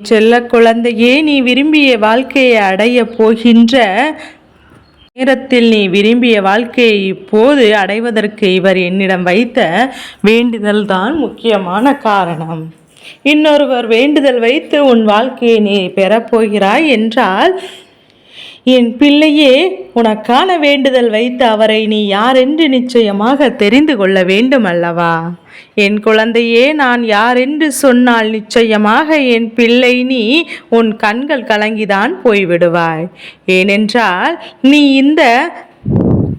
செல்ல குழந்தையே நீ விரும்பிய வாழ்க்கையை அடைய போகின்ற நேரத்தில் நீ விரும்பிய வாழ்க்கையை இப்போது அடைவதற்கு இவர் என்னிடம் வைத்த வேண்டுதல் தான் முக்கியமான காரணம். இன்னொருவர் வேண்டுதல் வைத்து உன் வாழ்க்கையை நீ பெறப்போகிறாய் என்றால் என் பிள்ளையே உனக்கான வேண்டுதல் வைத்து அவரை நீ யாரென்று நிச்சயமாக தெரிந்து கொள்ள வேண்டும் அல்லவா என் குழந்தையே நான் யாரென்று சொன்னால் நிச்சயமாக என் பிள்ளை நீ உன் கண்கள் கலங்கிதான் போய்விடுவாய். ஏனென்றால் நீ இந்த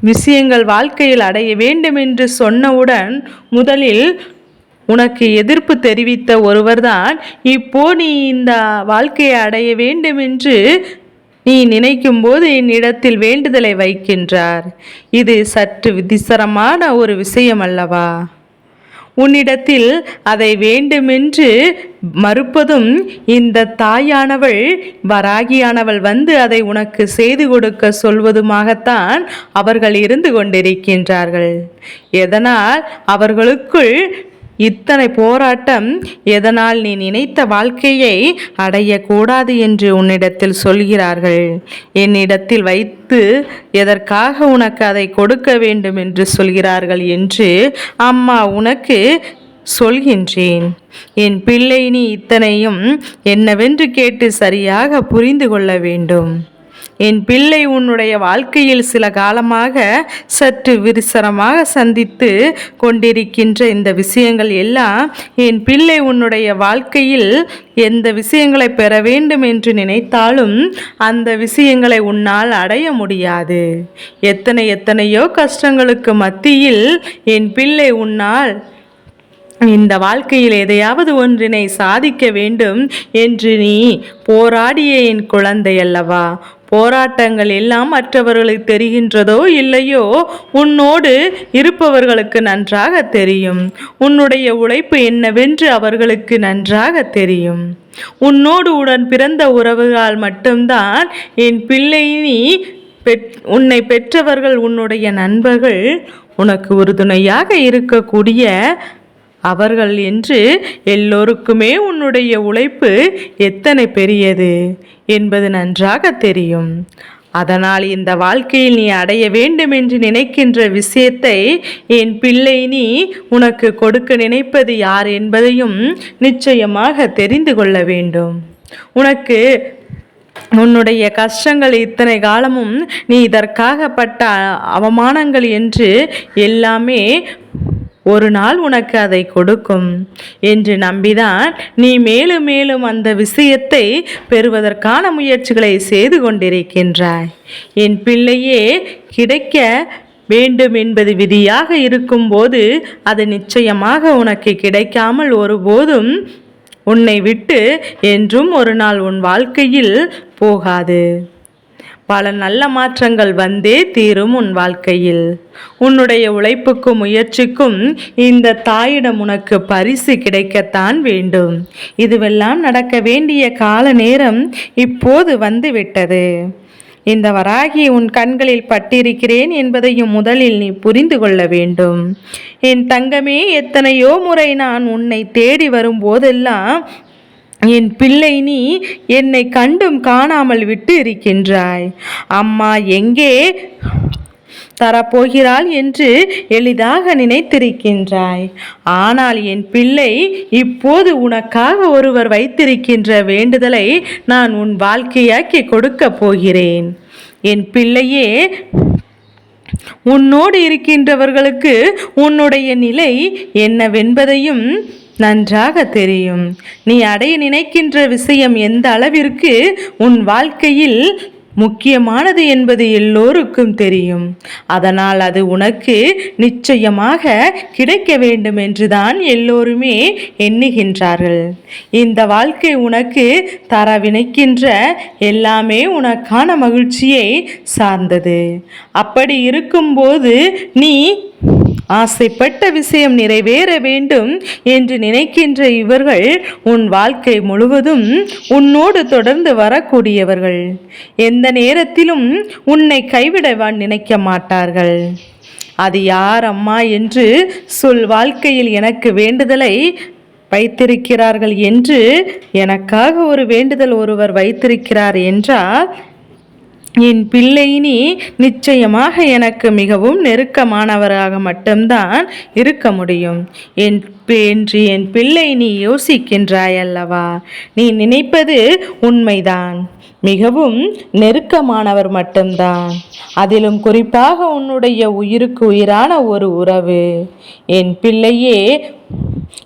விஷயங்கள் வாழ்க்கையில் அடைய வேண்டும் என்று சொன்னவுடன் முதலில் உனக்கு எதிர்ப்பு தெரிவித்த ஒருவர்தான் இப்போ நீ இந்த வாழ்க்கையை அடைய வேண்டும் என்று நீ நினைக்கும் போது என்னிடத்தில் வேண்டுதலை வைக்கின்றார். இது சற்று விதிசரமான ஒரு விஷயம் அல்லவா உன்னிடத்தில் அதை வேண்டுமென்று மறுப்பதும் இந்த தாயானவள் வராகியானவள் வந்து அதை உனக்கு செய்து கொடுக்க சொல்வதுமாகத்தான் அவர்கள் இருந்து கொண்டிருக்கின்றார்கள். எதனால்? அவர்களுக்குள் இத்தனை போராட்டம் எதனால் நீ நினைத்த வாழ்க்கையை அடையக்கூடாது என்று உன்னிடத்தில் சொல்கிறார்கள்? என்னிடத்தில் வைத்து எதற்காக உனக்கு அதை கொடுக்க வேண்டும் என்று சொல்கிறார்கள் என்று அம்மா உனக்கு சொல்கின்றேன். என் பிள்ளை நீ இத்தனையும் என்னவென்று கேட்டு சரியாக புரிந்து கொள்ள வேண்டும். என் பிள்ளை உன்னுடைய வாழ்க்கையில் சில காலமாக சற்று விரிசரமாக சந்தித்து கொண்டிருக்கின்ற இந்த விஷயங்கள் எல்லாம் என் பிள்ளை உன்னுடைய வாழ்க்கையில் எந்த விஷயங்களை பெற வேண்டும் என்று நினைத்தாலும் அந்த விஷயங்களை உன்னால் அடைய முடியாது. எத்தனை எத்தனையோ கஷ்டங்களுக்கு மத்தியில் என் பிள்ளை உன்னால் இந்த வாழ்க்கையில் எதையாவது ஒன்றினை சாதிக்க வேண்டும் என்று நீ போராடிய என் குழந்தை அல்லவா? போராட்டங்கள் எல்லாம் மற்றவர்களுக்கு தெரிகின்றதோ இல்லையோ உன்னோடு இருப்பவர்களுக்கு நன்றாக தெரியும். உன்னுடைய உழைப்பு என்னவென்று அவர்களுக்கு நன்றாக தெரியும். உன்னோடு உடன் பிறந்த உறவுகளால் மட்டும்தான் என் பிள்ளை நீ பெற் உன்னை பெற்றவர்கள் உன்னுடைய நண்பர்கள் உனக்கு உறுதுணையாக இருக்கக்கூடிய அவர்கள் என்று எல்லோருக்குமே உன்னுடைய உழைப்பு எத்தனை பெரியது என்பது நன்றாக தெரியும். அதனால் இந்த வாழ்க்கையில் நீ அடைய வேண்டும் என்று நினைக்கின்ற விஷயத்தை என் பிள்ளை நீ உனக்கு கொடுக்க நினைப்பது யார் என்பதையும் நிச்சயமாக தெரிந்து கொள்ள வேண்டும். உனக்கு உன்னுடைய கஷ்டங்கள் இத்தனை காலமும் நீ இதற்காக பட்ட அவமானங்கள் என்று எல்லாமே ஒரு நாள் உனக்கு அதை கொடுக்கும் என்று நம்பிதான் நீ மேலும் மேலும் அந்த விஷயத்தை பெறுவதற்கான முயற்சிகளை செய்து கொண்டிருக்கின்றாய். என் பிள்ளையே கிடைக்க வேண்டும் என்பது விதியாக இருக்கும்போது அது நிச்சயமாக உனக்கு கிடைக்காமல் ஒருபோதும் உன்னை விட்டு என்றும் ஒரு நாள் உன் வாழ்க்கையில் போகாது. பல நல்ல மாற்றங்கள் வந்தே தீரும் உன் வாழ்க்கையில். உன்னுடைய உழைப்புக்கும் முயற்சிக்கும் இந்த தாயிடம் உனக்கு பரிசு கிடைக்கத்தான் வேண்டும். இதுவெல்லாம் நடக்க வேண்டிய கால நேரம் இப்போது வந்து விட்டது இந்த வராகி உன் கண்களில் பட்டிருக்கிறேன் என்பதையும் முதலில் நீ புரிந்து கொள்ள வேண்டும். என் தங்கமே எத்தனையோ முறை நான் உன்னை தேடி வரும்போதெல்லாம் என் பிள்ளை நீ என்னை கண்டும் காணாமல் விட்டு இருக்கின்றாய். அம்மா எங்கே தரப்போகிறாள் என்று எளிதாக நினைத்திருக்கின்றாய். ஆனால் என் பிள்ளை இப்போது உனக்காக ஒருவர் வைத்திருக்கின்ற வேண்டுதலை நான் உன் வாழ்க்கையாக்கி கொடுக்கப் போகிறேன். என் பிள்ளையே உன்னோடு இருக்கின்றவர்களுக்கு உன்னுடைய நிலை என்னவென்பதையும் நன்றாக தெரியும். நீ அடைய நினைக்கின்ற விஷயம் எந்த அளவிற்கு உன் வாழ்க்கையில் முக்கியமானது என்பது எல்லோருக்கும் தெரியும். அதனால் அது உனக்கு நிச்சயமாக கிடைக்க வேண்டும் என்றுதான் எல்லோருமே எண்ணுகின்றார்கள். இந்த வாழ்க்கை உனக்கு தர வினைக்கின்ற எல்லாமே உனக்கான மகிழ்ச்சியை சார்ந்தது. அப்படி இருக்கும்போது நீ ஆசைப்பட்ட விஷயம் நிறைவேற வேண்டும் என்று நினைக்கின்ற இவர்கள் உன் வாழ்க்கை முழுவதும் உன்னோடு தொடர்ந்து வரக்கூடியவர்கள். எந்த நேரத்திலும் உன்னை கைவிடவான் நினைக்க மாட்டார்கள். அது யார் அம்மா என்று சொல் வாழ்க்கையில் எனக்கு வேண்டுதலை வைத்திருக்கிறார்கள் என்று எனக்காக ஒரு வேண்டுதல் ஒருவர் வைத்திருக்கிறார் என்றால் என் பிள்ளை நீ நிச்சயமாக எனக்கு மிகவும் நெருக்கமானவராக மட்டும்தான் இருக்க முடியும். என் என்று என் பிள்ளை நீ யோசிக்கின்றாய் அல்லவா நீ நினைப்பது உண்மைதான். மிகவும் நெருக்கமானவர் மட்டும்தான். அதிலும் குறிப்பாக உன்னுடைய உயிருக்கு உயிரான ஒரு உறவு. என் பிள்ளையே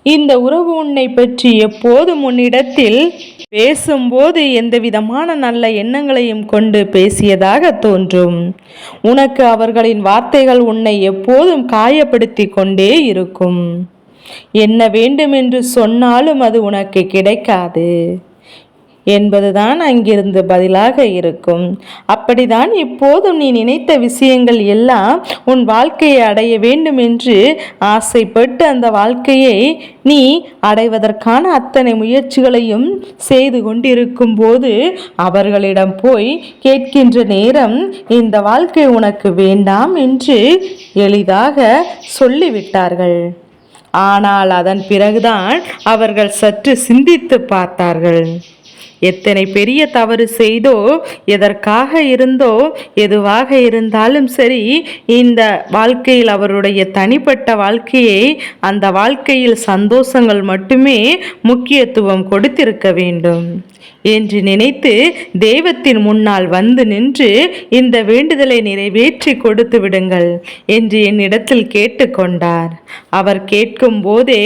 இந்த உறவு உன்னை பற்றி எப்போதும் உன்னிடத்தில் பேசும்போது எந்த விதமான நல்ல எண்ணங்களையும் கொண்டு பேசியதாக தோன்றும். உனக்கு அவர்களின் வார்த்தைகள் உன்னை எப்போதும் காயப்படுத்தி கொண்டே இருக்கும். என்ன வேண்டும் என்று சொன்னாலும் அது உனக்கு கிடைக்காது. என்பதுதான் அங்கிருந்து பதிலாக இருக்கும். அப்படிதான் இப்போதும் நீ நினைத்த விஷயங்கள் எல்லாம் உன் வாழ்க்கையை அடைய வேண்டும் என்று ஆசைப்பட்டு அந்த வாழ்க்கையை நீ அடைவதற்கான அத்தனை முயற்சிகளையும் செய்து கொண்டிருக்கும் போது அவர்களிடம் போய் கேட்கின்ற நேரம் இந்த வாழ்க்கை உனக்கு வேண்டாம் என்று எளிதாக சொல்லிவிட்டார்கள். ஆனால் அதன் பிறகுதான் அவர்கள் சற்று சிந்தித்து பார்த்தார்கள். எத்தனை பெரிய தவறு செய்தோ எதற்காக இருந்தோ எதுவாக இருந்தாலும் சரி இந்த வாழ்க்கையில் அவருடைய தனிப்பட்ட வாழ்க்கையை அந்த வாழ்க்கையில் சந்தோஷங்கள் மட்டுமே முக்கியத்துவம் கொடுத்திருக்க வேண்டும். என்று நினைத்து தெய்வத்தின் முன்னால் வந்து நின்று இந்த வேண்டுதலை நிறைவேற்றி கொடுத்து விடுங்கள் என்று என்னிடத்தில் கேட்டுக்கொண்டார். அவர் கேட்கும் போதே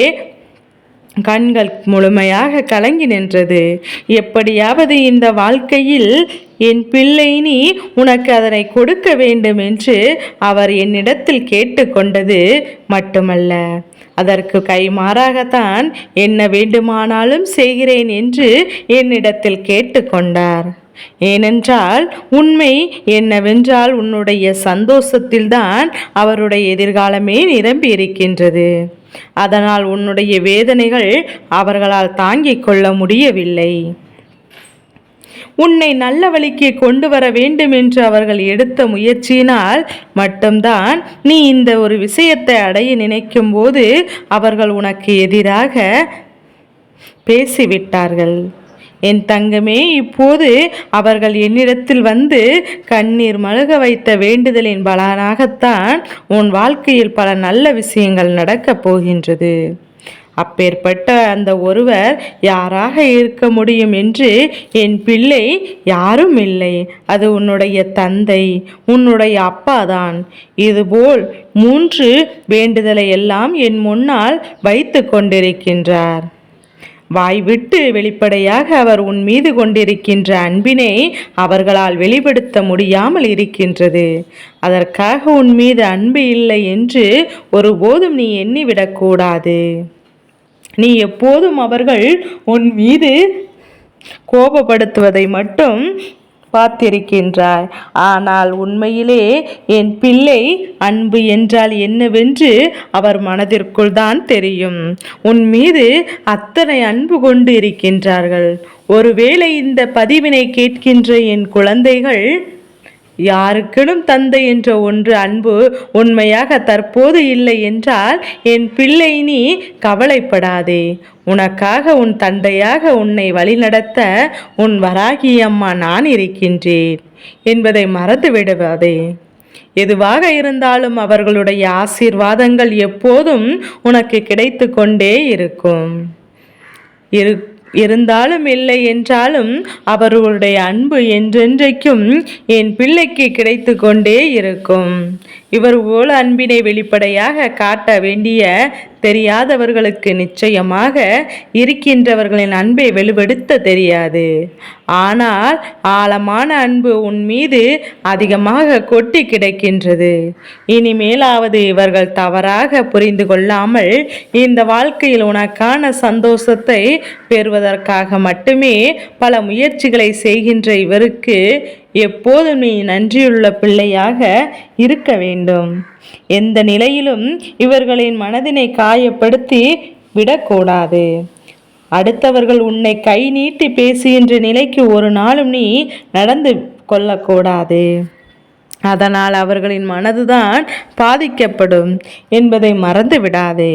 கண்கள் முழுமையாக கலங்கி நின்றது. எப்படியாவது இந்த வாழ்க்கையில் என் பிள்ளை நீ உனக்கு அதனை கொடுக்க வேண்டும் என்று அவர் என்னிடத்தில் கேட்டுக்கொண்டது மட்டுமல்ல. அதற்கு கைமாறாகத்தான் என்ன வேண்டுமானாலும் செய்கிறேன் என்று என்னிடத்தில் கேட்டுக்கொண்டார் ஏனென்றால் உண்மை என்னவென்றால் உன்னுடைய சந்தோஷத்தில்தான் அவருடைய எதிர்காலமே நிரம்பி இருக்கின்றது அதனால் உன்னுடைய வேதனைகள் அவர்களால் தாங்கிக் கொள்ள முடியவில்லை. உன்னை நல்ல வழிக்கு கொண்டு வர வேண்டும் என்று அவர்கள் எடுத்த முயற்சியினால் மட்டும்தான் நீ இந்த ஒரு விஷயத்தை அடைய நினைக்கும் போது அவர்கள் உனக்கு எதிராக பேசிவிட்டார்கள். என் தங்கமே இப்போது அவர்கள் என்னிடத்தில் வந்து கண்ணீர் மழுக வைத்த வேண்டுதலின் பலனாகத்தான் உன் வாழ்க்கையில் பல நல்ல விஷயங்கள் நடக்கப் போகின்றது. அப்பேற்பட்ட அந்த ஒருவர் யாராக இருக்க முடியும் என்று என் பிள்ளை யாரும் இல்லை. அது உன்னுடைய தந்தை உன்னுடைய அப்பாதான். இதுபோல் மூன்று வேண்டுதலை எல்லாம் என் முன்னால் வைத்து கொண்டிருக்கின்றார். வாய்விட்டு வெளிப்படையாக அவர் உன் மீது கொண்டிருக்கின்ற அன்பினை அவர்களால் வெளிப்படுத்த முடியாமல் இருக்கின்றது. அதற்காக உன் மீது அன்பு இல்லை என்று ஒருபோதும் நீ எண்ணிவிடக்கூடாது நீ எப்போதும் அவர்கள் உன் மீது கோபப்படுத்துவதை மட்டும் பார்த்திருக்கின்றாய் ஆனால் உண்மையிலே என் பிள்ளை அன்பு என்றால் என்னவென்று அவர் மனதிற்குள் தான் தெரியும். உன் மீது அத்தனை அன்பு கொண்டு இருக்கின்றார்கள். ஒருவேளை இந்த பதிவினை கேட்கின்ற என் குழந்தைகள் யாருக்கெனும் தந்தை என்ற ஒன்று அன்பு உண்மையாக தற்போது இல்லை என்றால் என் பிள்ளை நீ கவலைப்படாதே. உனக்காக உன் தந்தையாக உன்னை வழிநடத்த உன் வராகி அம்மா நான் இருக்கின்றேன் என்பதை மறந்து விடுவாதே எதுவாக இருந்தாலும் அவர்களுடைய ஆசீர்வாதங்கள் எப்போதும் உனக்கு கிடைத்து கொண்டே இருக்கும். இரு இருந்தாலும் இல்லை என்றாலும் அவர்களுடைய அன்பு என்றென்றைக்கும் என் பிள்ளைக்கு கிடைத்து கொண்டே இருக்கும். இவர் போல அன்பினை வெளிப்படையாக காட்ட வேண்டிய தெரியாதவர்களுக்கு நிச்சயமாக இருக்கின்றவர்களின் அன்பை வெளிப்படுத்த தெரியாது. ஆனால் ஆழமான அன்பு உன் மீது அதிகமாக கொட்டி கிடக்கின்றது. இனிமேலாவது இவர்கள் தவறாக புரிந்து கொள்ளாமல் இந்த வாழ்க்கையில் உனக்கான சந்தோஷத்தை பெறுவதற்காக மட்டுமே பல முயற்சிகளை செய்கின்ற இவருக்கு எப்போதும் நீ நன்றியுள்ள பிள்ளையாக இருக்க வேண்டும். எந்த நிலையிலும் இவர்களின் மனதினை காயப்படுத்தி விடக்கூடாது. அடுத்தவர்கள் உன்னை கை நீட்டி பேசுகின்ற நிலைக்கு ஒரு நாளும் நீ நடந்து கொள்ளக்கூடாது. அதனால் அவர்களின் மனதுதான் பாதிக்கப்படும் என்பதை மறந்து விடாதே.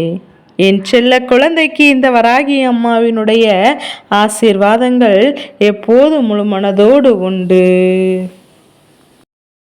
என் செல்ல குழந்தைக்கு இந்த வராகி அம்மாவினுடைய ஆசீர்வாதங்கள் எப்போதும் முழு மனதோடு உண்டு.